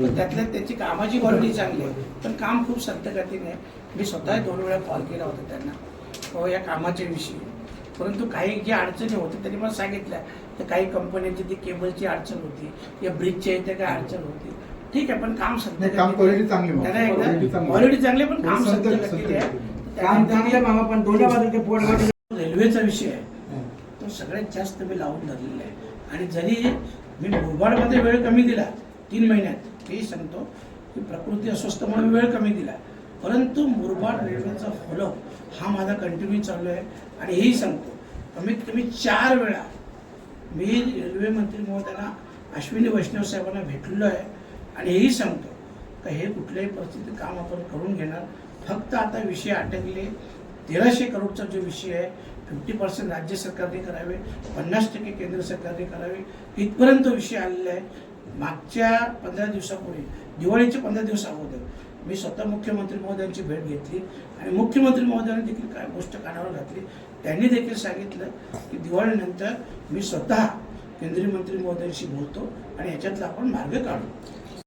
त्यांची कामाची क्वालिटी चांगली आहे. पण काम खूप संतगतीने आहे. मी स्वतः दोन वेळा कॉल केला होता त्यांना. हो या कामाच्या विषयी. परंतु काही ज्या अडचणी होत्या त्यांनी मला सांगितल्या. तर काही कंपन्यांची ती केबलची अडचण होती. या ब्रिजच्या इथे काय अडचण होती. ठीक आहे पण काम काम quality चांगली. त्यांना एकदा. क्वालिटी चांगली पण काम संत- काम चांगलं मामा पण दोन्ही बाजूचे पोट रेल्वेचा विषय आहे. तो सगळ्यात जास्त मी लावून धरलेला आहे. आणि जरी मी मुरबाडमध्ये वेळ कमी दिला तीन महिन्यात हे सांगतो की प्रकृती अस्वस्थ म्हणून वेळ कमी दिला. परंतु मुरबाड रेल्वेचा फॉलो हा माझा कंटिन्यू चालू आहे आणि हेही सांगतो कमीत कमी चार वेळा मी रेल्वे मंत्री महोदयांना अश्विनी वैष्णव साहेबांना भेटलेलो आहे आणि हेही सांगतो का हे कुठल्याही परिस्थितीत काम आपण करून घेणार. फक्त आता विषय अटकले तेराशे करोडचा जो विषय आहे फिफ्टी पर्सेंट राज्य सरकारने करावे पन्नास टक्के केंद्र सरकारने करावे इथपर्यंत विषय आलेला आहे. मागच्या पंधरा दिवसापूर्वी दिवाळीचे पंधरा दिवस अगोदर मी स्वतः मुख्यमंत्री महोदयांची भेट घेतली आणि मुख्यमंत्री महोदयांनी देखील काय गोष्ट कानावर घातली त्यांनी देखील सांगितलं की दिवाळीनंतर मी स्वतः केंद्रीय मंत्री महोदयांशी बोलतो आणि याच्यातला आपण मार्ग काढू.